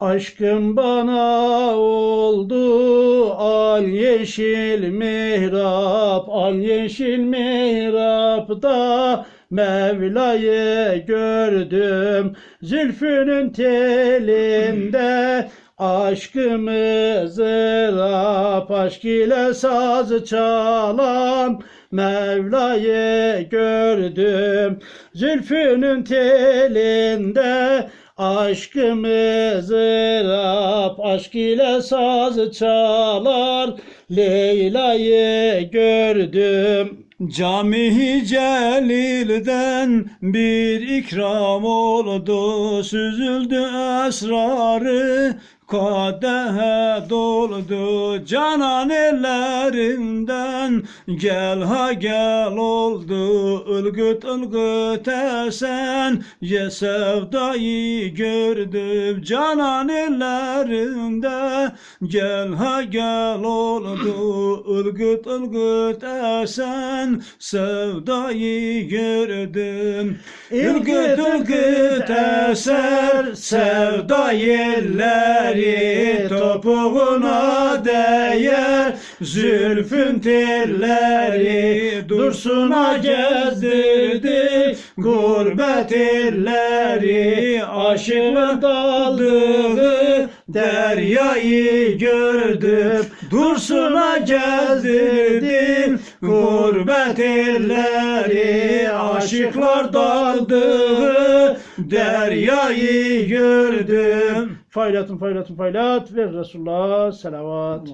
Aşkım bana oldu al yeşil mihrap al yeşil mihrapta Mevla'yı gördüm zülfünün telinde. Aşkımızı rap aşk ile saz çalan Mevla'yı gördüm zülfünün telinde Aşkımızı rap aşk ile saz çalar. Leyla'yı gördüm. Cami Celil'den bir ikram oldu. Süzüldü esrarı kadehe doldu Canan ellerinden. Gel ha gel oldu Ilgıt ılgıt esen. Ye sevdayı gördüm Canan ellerinde gel ha gel oldu Ilgıt ılgıt esen. Sevdayı gördüm Ilgıt ılgıt eser sevda yerleri Topuğuna değer zülfün telleri Dursuna gezdirdi gurbet illeri Aşığın daldığı deryayı gördüm Dursuna gezdirdim gurbet illeri Aşıklar daldığı deryayı gördüm Faylatun faylatun faylat ve Resulullah selavat